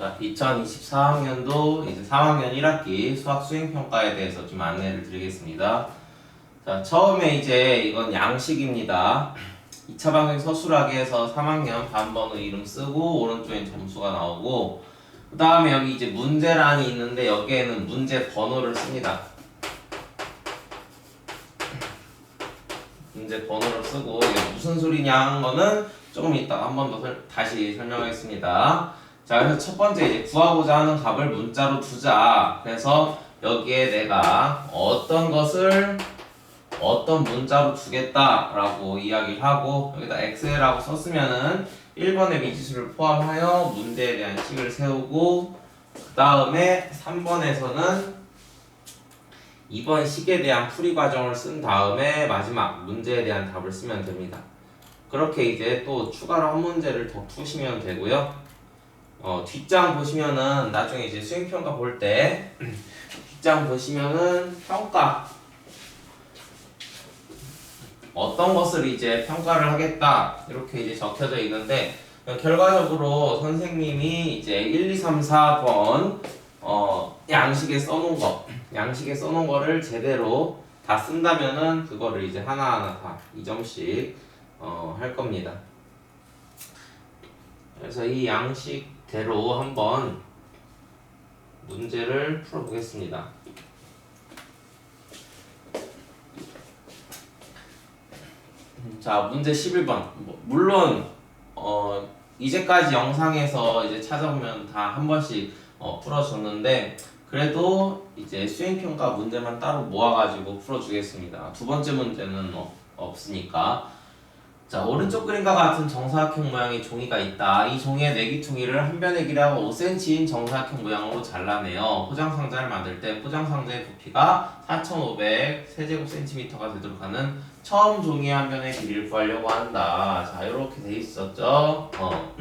자, 2024학년도 이제 3학년 1학기 수학 수행 평가에 대해서 좀 안내를 드리겠습니다. 자, 처음에 이제 이건 양식입니다. 2차 방향 서술하게 해서 3학년 반번호 이름 쓰고 오른쪽엔 점수가 나오고 그 다음에 여기 이제 문제란이 있는데 여기에는 문제 번호를 씁니다. 문제 번호를 쓰고 이게 무슨 소리냐 하는 거는 조금 이따 한 번 더 다시 설명하겠습니다. 자, 그래서 첫 번째 이제 구하고자 하는 값을 문자로 두자. 그래서 여기에 내가 어떤 것을 어떤 문자로 주겠다라고 이야기를 하고 여기다 x라고 썼으면은 1번의 미지수를 포함하여 문제에 대한 식을 세우고 그 다음에 3번에서는 2번 식에 대한 풀이 과정을 쓴 다음에 마지막 문제에 대한 답을 쓰면 됩니다. 그렇게 이제 또 추가로 한 문제를 더 푸시면 되고요. 어, 뒷장 보시면은 나중에 이제 수행평가 볼 때 뒷장 보시면은 평가 어떤 것을 이제 평가를 하겠다 이렇게 이제 적혀져 있는데 결과적으로 선생님이 이제 1, 2, 3, 4번 어, 양식에 써놓은 거 양식에 써놓은 거를 제대로 다 쓴다면은 그거를 이제 하나하나 다 2점씩 어, 할 겁니다. 그래서 이 양식 대로 한번 문제를 풀어보겠습니다. 자, 문제 11번. 뭐, 물론 어, 이제까지 영상에서 이제 찾아보면 다 한 번씩 어, 풀어줬는데 그래도 이제 수행평가 문제만 따로 모아가지고 풀어주겠습니다. 두 번째 문제는 어, 없으니까. 자, 오른쪽 그림과 같은 정사각형 모양의 종이가 있다. 이 종이의 내기퉁이를 한 변의 길이가 5cm인 정사각형 모양으로 잘라내요. 포장 상자를 만들 때 포장 상자의 부피가 4,500 세제곱센티미터가 되도록 하는 처음 종이 한 변의 길이를 구하려고 한다. 자, 이렇게 돼 있었죠. 어.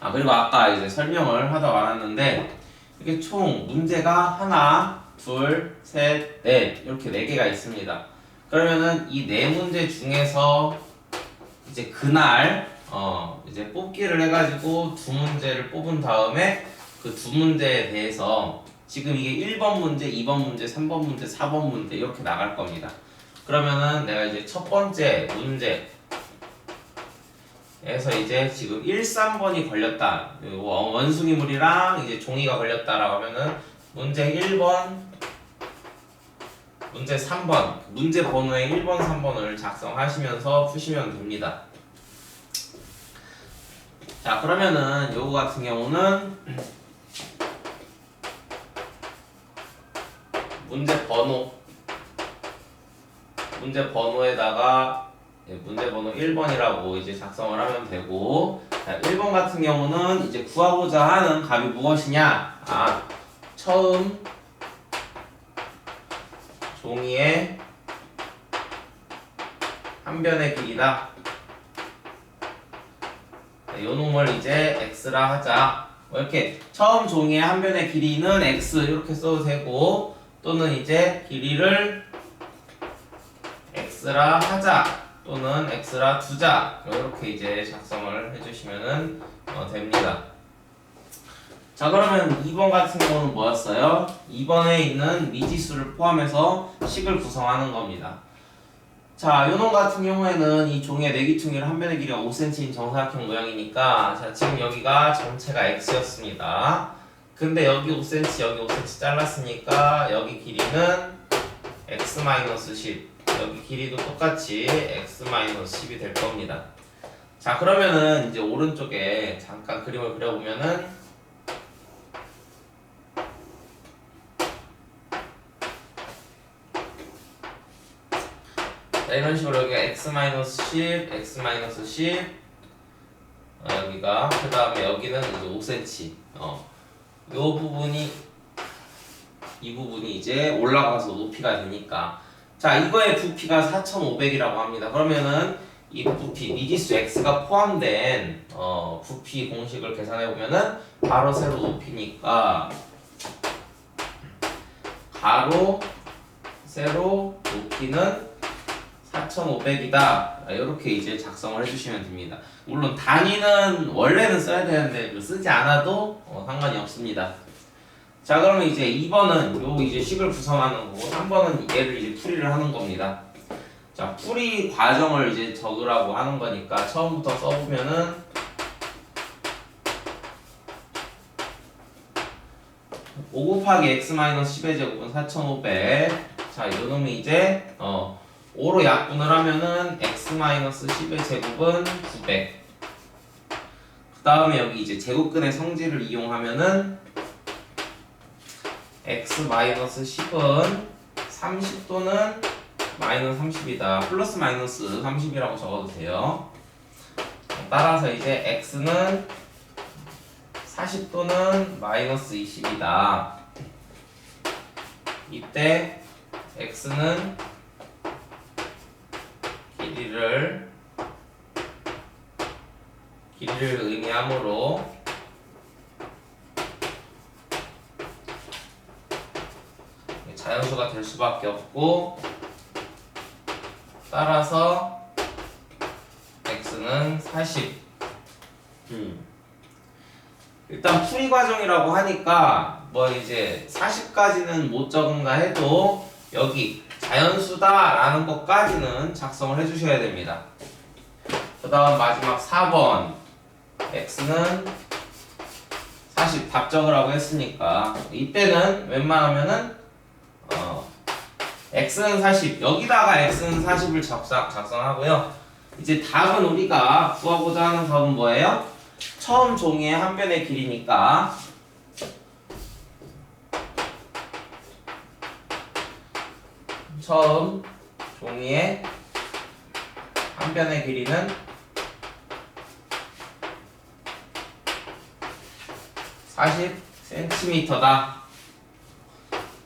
아, 그리고 아까 이제 설명을 하다 말았는데 이게 총 문제가 하나, 둘, 셋, 넷 이렇게 네 개가 있습니다. 그러면은 이 네 문제 중에서 이제 그날 어 이제 뽑기를 해가지고 두 문제를 뽑은 다음에 그 두 문제에 대해서 지금 이게 1번 문제, 2번 문제, 3번 문제, 4번 문제 이렇게 나갈 겁니다. 그러면은 내가 이제 첫 번째 문제 에서 이제 지금 1, 3번이 걸렸다. 원- 원숭이물이랑 이제 종이가 걸렸다라고 하면은 문제 1번 문제 3번. 문제 번호의 1번 3번을 작성하시면서 푸시면 됩니다. 자 그러면은 요거 같은 경우는 문제 번호. 문제 번호에다가 예, 문제 번호 1번이라고 이제 작성을 하면 되고 자 1번 같은 경우는 이제 구하고자 하는 값이 무엇이냐? 아 처음 종이의 한 변의 길이다. 네, 요 놈을 이제 x라 하자. 뭐 이렇게 처음 종이의 한 변의 길이는 x 이렇게 써도 되고 또는 이제 길이를 x라 하자 또는 x라 두자 이렇게 이제 작성을 해주시면은 어, 됩니다. 자 그러면 2번 같은 경우는 뭐였어요? 2번에 있는 미지수를 포함해서 식을 구성하는 겁니다. 자, 요놈 같은 경우에는 이 종이의 내기퉁이를 한 변의 길이가 5cm인 정사각형 모양이니까 자, 지금 여기가 전체가 x였습니다. 근데 여기 5cm, 여기 5cm 잘랐으니까 여기 길이는 x-10 여기 길이도 똑같이 x-10이 될 겁니다. 자, 그러면은 이제 오른쪽에 잠깐 그림을 그려보면은 자, 이런 식으로 여기가 x-10, x-10 어, 여기가 그 다음에 여기는 이제 5cm 어, 요 부분이 이 부분이 이제 올라가서 높이가 되니까. 자 이거의 부피가 4,500이라고 합니다. 그러면은 이 부피 미지수 x가 포함된 어, 부피 공식을 계산해 보면은 가로 세로 높이니까 가로 세로 높이는 4 4,500이다. 이렇게 이제 작성을 해주시면 됩니다. 물론 단위는 원래는 써야 되는데 뭐 쓰지 않아도 어, 상관이 없습니다. 자 그러면 이제 2번은 요 이제 식을 구성하는 거고 3번은 얘를 이제 풀이를 하는 겁니다. 자 풀이 과정을 이제 적으라고 하는 거니까 처음부터 써보면은 5 곱하기 x 마이너스 10의 제곱은 4,500. 자, 요 놈이 이제 어 5로 약분을 하면은 x 마이너스 10의 제곱은 900. 그 다음에 여기 이제 제곱근의 성질을 이용하면은 x 마이너스 10은 30 또는 마이너스 30이다. 플러스 마이너스 30이라고 적어도 돼요. 따라서 이제 x는 40 또는 마이너스 20이다. 이때 x는 길이를 길이를 의미하므로 자연수가 될 수밖에 없고 따라서 x는 40 음. 일단 풀이 과정이라고 하니까 뭐 이제 40까지는 못 적은가 해도 여기 자연수다라는 것까지는 작성을 해주셔야 됩니다. 그 다음 마지막 4번 x는 40 답적으라고 했으니까 이때는 웬만하면은 어 x는 40 여기다가 x는 40을 작성, 작성하고요. 이제 답은 우리가 구하고자 하는 답은 뭐예요? 처음 종이의 한 변의 길이니까 처음 종이의 한 변의 길이는 40cm다.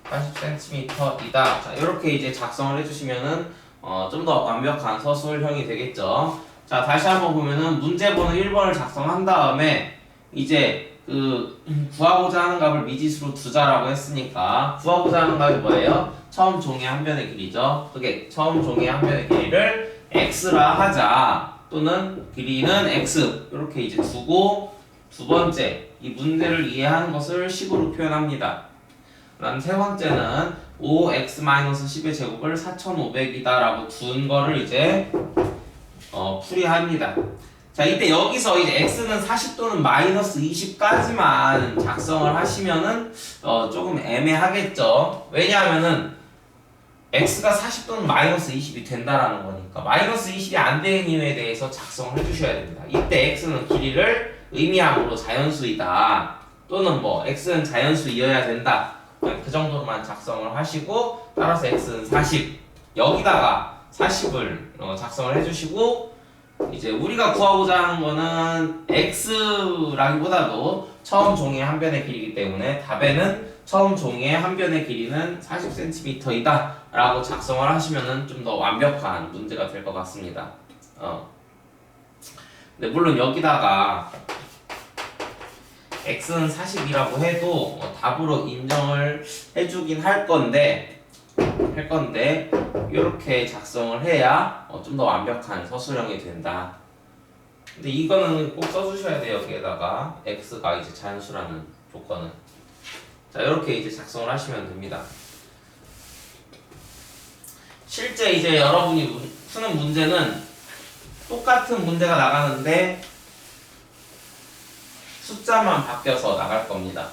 40cm이다. 자, 이렇게 이제 작성을 해주시면은 어, 좀 더 완벽한 서술형이 되겠죠. 자, 다시 한번 보면은 문제 번호 1번을 작성한 다음에 이제 그 구하고자 하는 값을 미지수로 두자라고 했으니까 구하고자 하는 값이 뭐예요? 처음 종이 한 변의 길이죠. 그게 처음 종이 한 변의 길이를 x라 하자. 또는 길이는 x 이렇게 이제 두고 두 번째 이 문제를 이해하는 것을 식으로 표현합니다. 그다음 세 번째는 5x-10의 제곱을 4,500이다라고 둔 거를 이제 어, 풀이합니다. 자, 이때 여기서 이제 x는 40 또는 마이너스 20까지만 작성을 하시면은 어, 조금 애매하겠죠. 왜냐하면은 x가 40 또는 마이너스 20이 된다라는 거니까 마이너스 20이 안 되는 이유에 대해서 작성을 해주셔야 됩니다. 이때 x는 길이를 의미함으로 자연수이다. 또는 뭐 x는 자연수이어야 된다. 그 정도로만 작성을 하시고 따라서 x는 40 여기다가 40을 어, 작성을 해주시고 이제 우리가 구하고자 하는 거는 x라기보다도 처음 종이의 한 변의 길이기 때문에 답에는 처음 종이의 한 변의 길이는 40cm이다 라고 작성을 하시면은 좀 더 완벽한 문제가 될 것 같습니다. 어. 네, 물론 여기다가 x는 40이라고 해도 어, 답으로 인정을 해주긴 할 건데 할 건데 이렇게 작성을 해야 어, 좀 더 완벽한 서술형이 된다. 근데 이거는 꼭 써주셔야 돼요. 여기에다가 x가 이제 자연수라는 조건은 자 이렇게 이제 작성을 하시면 됩니다. 실제 이제 여러분이 문- 푸는 문제는 똑같은 문제가 나가는데 숫자만 바뀌어서 나갈 겁니다.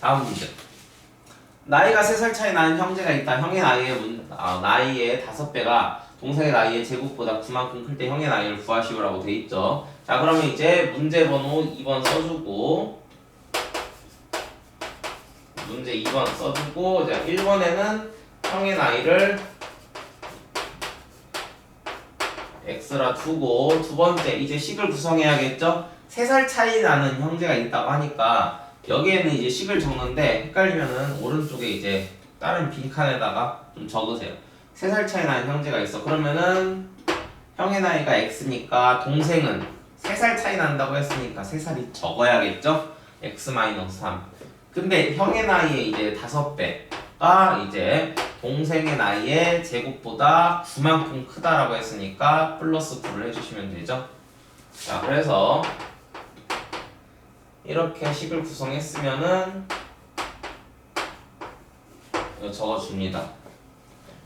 다음 문제. 나이가 3살 차이 나는 형제가 있다. 형의 나이의 문, 아, 나이의 5배가 동생의 나이의 제곱보다 9만큼 클 때 형의 나이를 구하시오라고 돼 있죠. 자, 그러면 이제 문제 번호 2번 써주고 문제 2번 써주고 자, 1번에는 형의 나이를 x라 두고 두 번째 이제 식을 구성해야겠죠? 3살 차이 나는 형제가 있다고 하니까 여기에는 이제 식을 적는데 헷갈리면은 오른쪽에 이제 다른 빈칸에다가 좀 적으세요. 3살 차이 나는 형제가 있어. 그러면은 형의 나이가 x니까 동생은 3살 차이 난다고 했으니까 3살이 적어야겠죠? x-3. 근데 형의 나이의 이제 5배가 이제 동생의 나이의 제곱보다 9만큼 크다라고 했으니까 플러스 9를 해주시면 되죠. 자, 그래서 이렇게 식을 구성했으면은 이거 적어줍니다.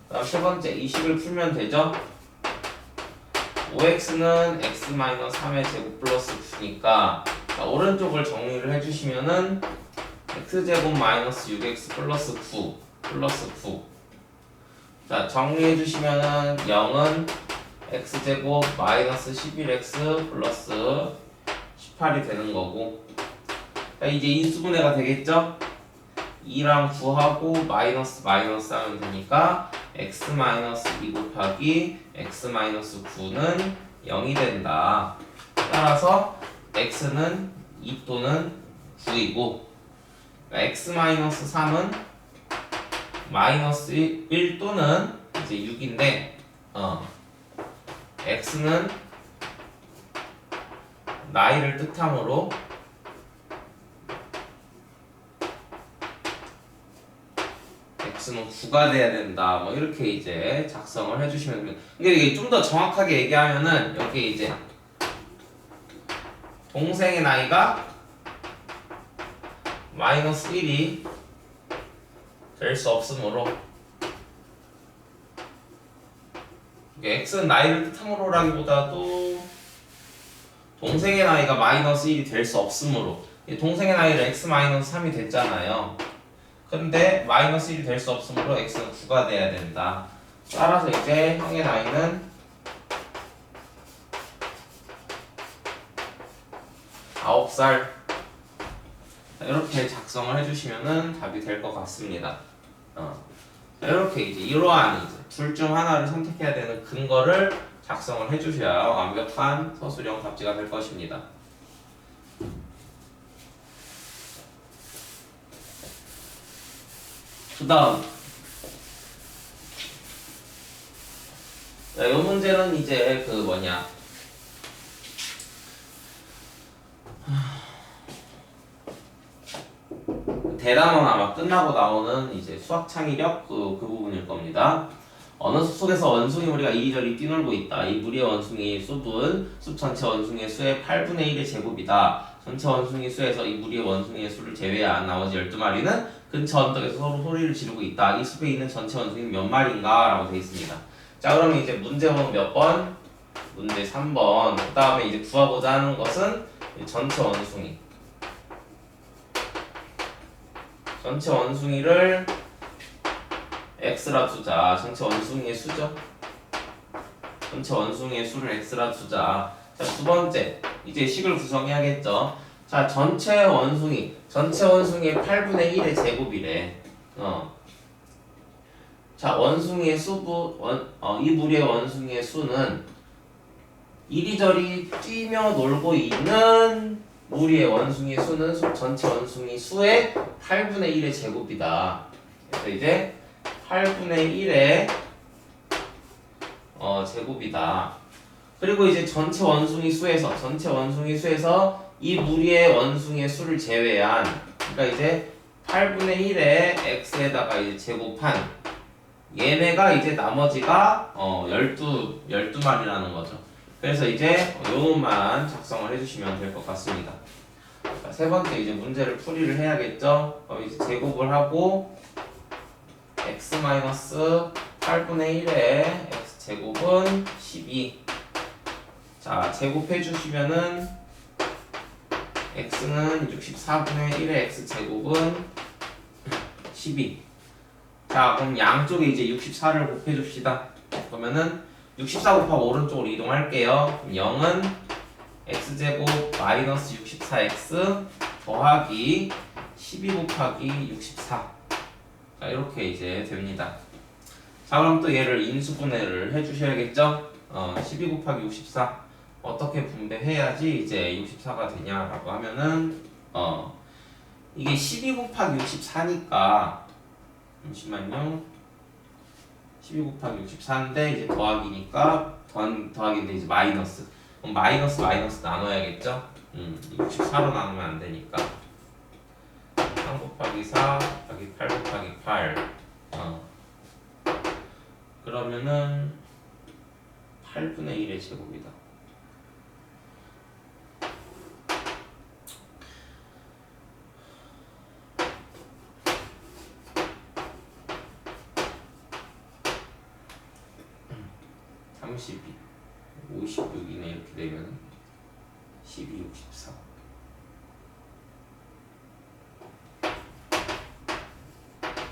다음 세 번째 이 식을 풀면 되죠. 5x는 x-3의 제곱 플러스 9니까 자, 오른쪽을 정리를 해주시면은 x제곱 마이너스 6x 플러스 9 플러스 9 자 정리해 주시면은 0은 x제곱 마이너스 11x 플러스 18이 되는 거고 자, 이제 인수분해가 되겠죠? 2랑 9하고 마이너스 마이너스 하면 되니까 x 마이너스 2 곱하기 x 마이너스 9는 0이 된다. 따라서 x는 2 또는 9이고 x 마이너스 3은 마이너스 1 또는 이제 6인데 어 x는 나이를 뜻하므로 x는 9가 돼야 된다. 뭐 이렇게 이제 작성을 해주시면 됩니다. 근데 이게 좀 더 정확하게 얘기하면은 여기 이제 동생의 나이가 마이너스 1이 될 수 없으므로 x는 나이를 뜻함으로라기보다도 동생의 나이가 마이너스 1이 될 수 없으므로 이 동생의 나이를 x 마이너스 3이 됐잖아요. 근데 마이너스 1이 될 수 없으므로 x는 9가 돼야 된다. 따라서 이제 형의 나이는 9살 이렇게 작성을 해주시면은 답이 될 것 같습니다. 어. 자, 이렇게 이제 이러한 이제 둘 중 하나를 선택해야 되는 근거를 작성을 해주셔야 완벽한 서술형 답지가 될 것입니다. 그 다음 이 문제는 이제 그 뭐냐 대담원 아마 끝나고 나오는 이제 수학 창의력 그, 그 부분일 겁니다. 어느 숲 속에서 원숭이 무리가 이리저리 뛰놀고 있다. 이 무리의 원숭이 숲은 숲 전체 원숭이의 수의 8분의 1의 제곱이다. 전체 원숭이 수에서 이 무리의 원숭이의 수를 제외한 나머지 12마리는 근처 언덕에서 서로 소리를 지르고 있다. 이 숲에 있는 전체 원숭이는 몇 마리인가? 라고 되어 있습니다. 자, 그러면 이제 문제 몇 번? 문제 3번. 그 다음에 이제 구하고자 하는 것은 전체 원숭이. 전체 원숭이를 x라 두자. 전체 원숭이의 수죠. 전체 원숭이의 수를 x라 두자. 자, 두 번째. 이제 식을 구성해야겠죠. 자, 전체 원숭이. 전체 원숭이의 8분의 1의 제곱이래. 어. 자, 원숭이의 수부, 원, 어, 이 무리의 원숭이의 수는 이리저리 뛰며 놀고 있는 무리의 원숭이의 수는 수- 전체 원숭이 수의 8분의 1의 제곱이다. 그래서 이제 8분의 1의 어, 제곱이다. 그리고 이제 전체 원숭이 수에서 전체 원숭이 수에서 이 무리의 원숭이의 수를 제외한 그러니까 이제 8분의 1의 x에다가 이제 제곱한 얘네가 이제 나머지가 어 12, 12마리라는 거죠. 그래서 이제 요것만 작성을 해주시면 될 것 같습니다. 자, 세 번째 이제 문제를 풀이를 해야겠죠. 그럼 이제 제곱을 하고 x 8분의 1의 x 제곱은 12. 자 제곱해 주시면은 x는 64분의 1의 x 제곱은 12. 자 그럼 양쪽에 이제 64를 곱해 줍시다. 그러면은 64 곱하고 오른쪽으로 이동할게요. 그럼 0은 x제곱 마이너스 64x 더하기 12 곱하기 64. 자 이렇게 이제 됩니다. 자 그럼 또 얘를 인수분해를 해주셔야겠죠? 어, 12 곱하기 64 어떻게 분배해야지 이제 64가 되냐라고 하면은 어 이게 12 곱하기 64니까 잠시만요 12 곱하기 64인데 이제 더하기니까 더한, 더하기인데 이제 마이너스 그럼 마이너스 마이너스 나눠야겠죠? 음 64로 나누면 안 되니까 3 곱하기 4 곱하기 8 곱하기 8 어. 그러면은 8분의 1의 제곱이다. 62, 63.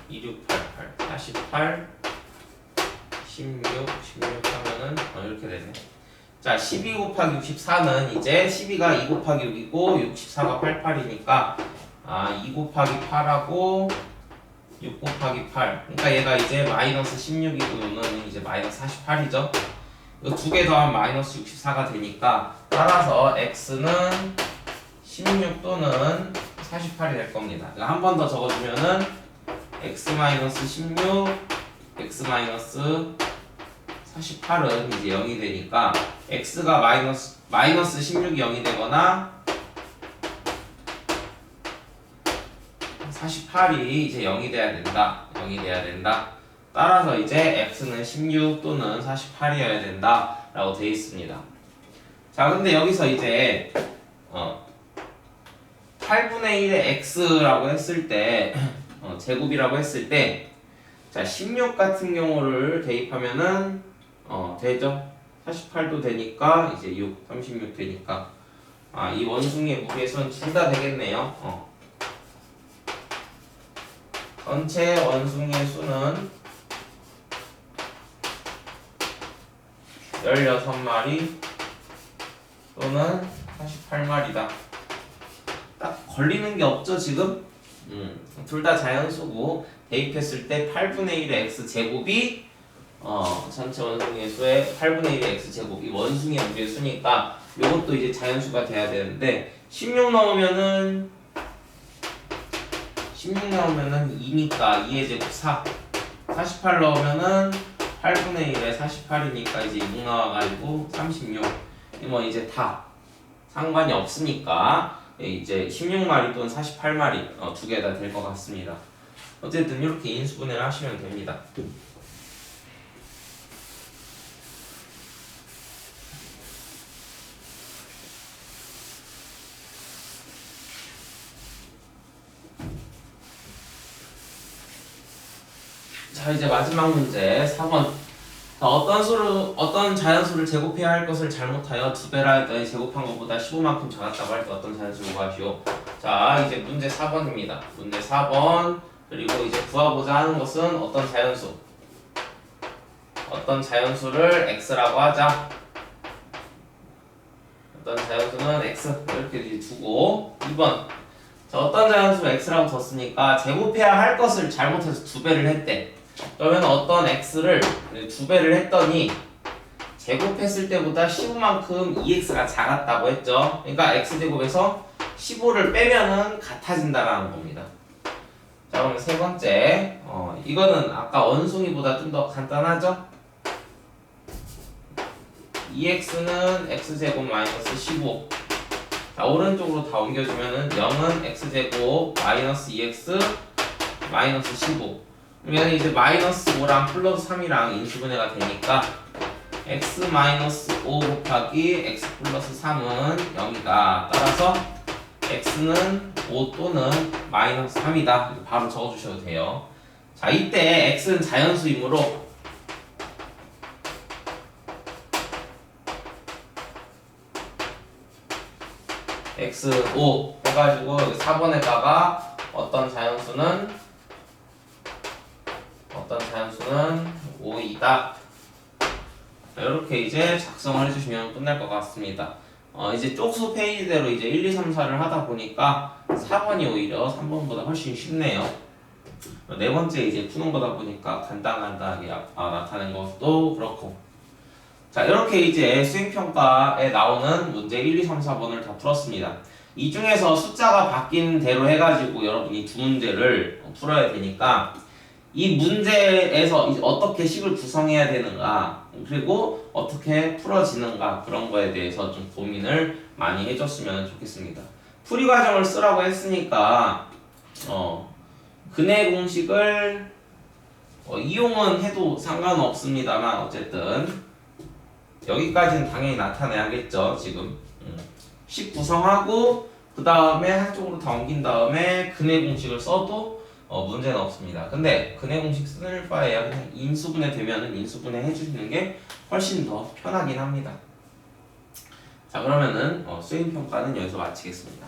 이육팔팔 사십팔 십육 십육 하면은 어, 이렇게 되네. 자, 12 곱하기 64는 이제 12가 2 곱하기 6이고 64가 88이니까 아, 2 곱하기 8하고 6 곱하기 8. 그러니까 얘가 이제 마이너스 16이고 요는 이제 마이너스 48이죠. 두 개 더하면 마이너스 64가 되니까 따라서 x는 16 또는 48이 될 겁니다. 한 번 더 적어주면은 x 마이너스 16, x 마이너스 48은 이제 0이 되니까 x가 마이너스 마이너스 16이 0이 되거나 48이 이제 0이 돼야 된다. 0이 돼야 된다. 따라서 이제 x는 16 또는 48이어야 된다 라고 되어 있습니다. 자, 근데 여기서 이제 어 8분의 1의 x라고 했을 때 어, 제곱이라고 했을 때 자, 16 같은 경우를 대입하면은 어, 되죠. 48도 되니까 이제 6, 36 되니까 아, 이 원숭이의 무게선 둘다 되겠네요. 어. 전체 원숭이의 수는 16마리 또는 48마리다. 딱 걸리는 게 없죠, 지금? 음, 둘 다 자연수고 대입했을 때 8분의 1의 x 제곱이 어, 전체 원숭이의 수의 8분의 1의 x 제곱이 원숭이의 무게의 수니까 이것도 이제 자연수가 돼야 되는데 16 넣으면은 16 넣으면은 2니까 2의 제곱 4 48 넣으면은 8분의 1에 48이니까 이제 6 나와가지고 36 뭐 이제 다 상관이 없으니까 이제 16마리 또는 48마리 어, 두 개 다 될 것 같습니다. 어쨌든 이렇게 인수분해를 하시면 됩니다 자 이제 마지막 문제 4번. 자, 어떤 수를 어떤 자연수를 제곱해야 할 것을 잘못하여 두 배라 했더니 제곱한 것보다 15만큼 작았다고 할 때 어떤 자연수를 구하시오? 자 이제 문제 4번입니다. 문제 4번. 그리고 이제 구하고자 하는 것은 어떤 자연수? 어떤 자연수를 x라고 하자. 어떤 자연수는 x 이렇게 두고. 2번. 자 어떤 자연수를 x라고 뒀으니까 제곱해야 할 것을 잘못해서 두 배를 했대 그러면 어떤 x를 두 배를 했더니 제곱했을 때보다 15만큼 2x가 작았다고 했죠. 그러니까 x제곱에서 15를 빼면은 같아진다라는 겁니다. 자 그럼 세 번째 어, 이거는 아까 원숭이보다 좀 더 간단하죠? 2x는 x제곱 마이너스 15 자, 오른쪽으로 다 옮겨주면은 0은 x제곱 마이너스 2x 마이너스 15 그러면 이제 마이너스 5랑 플러스 3이랑 인수분해가 되니까 x 마이너스 5 곱하기 x 플러스 3은 0이다. 따라서 x는 5 또는 마이너스 3이다. 바로 적어주셔도 돼요. 자, 이때 x는 자연수이므로 x 5 해가지고 4번에다가 어떤 자연수는 자연수는 5이다. 이렇게 이제 작성을 해주시면 끝날 것 같습니다. 어, 이제 쪽수 페이지대로 이제 1, 2, 3, 4를 하다 보니까 4번이 오히려 3번보다 훨씬 쉽네요. 네 번째 이제 푸는 거다 보니까 간단간단하게 아, 나타낸 것도 그렇고. 자, 이렇게 이제 수행평가에 나오는 문제 1, 2, 3, 4번을 다 풀었습니다. 이 중에서 숫자가 바뀐 대로 해가지고 여러분이 두 문제를 풀어야 되니까 이 문제에서 어떻게 식을 구성해야 되는가 그리고 어떻게 풀어지는가 그런 거에 대해서 좀 고민을 많이 해줬으면 좋겠습니다. 풀이 과정을 쓰라고 했으니까 어 근해 공식을 어, 이용은 해도 상관없습니다만 어쨌든 여기까지는 당연히 나타내야겠죠 지금 음. 10 구성하고 그 다음에 한쪽으로 다 옮긴 다음에 근해 공식을 써도 어, 문제는 없습니다. 근데 근해 공식 쓸 바에야 그냥 인수분해 되면은 인수분해 해주시는 게 훨씬 더 편하긴 합니다. 자 그러면은 어, 수행평가는 여기서 마치겠습니다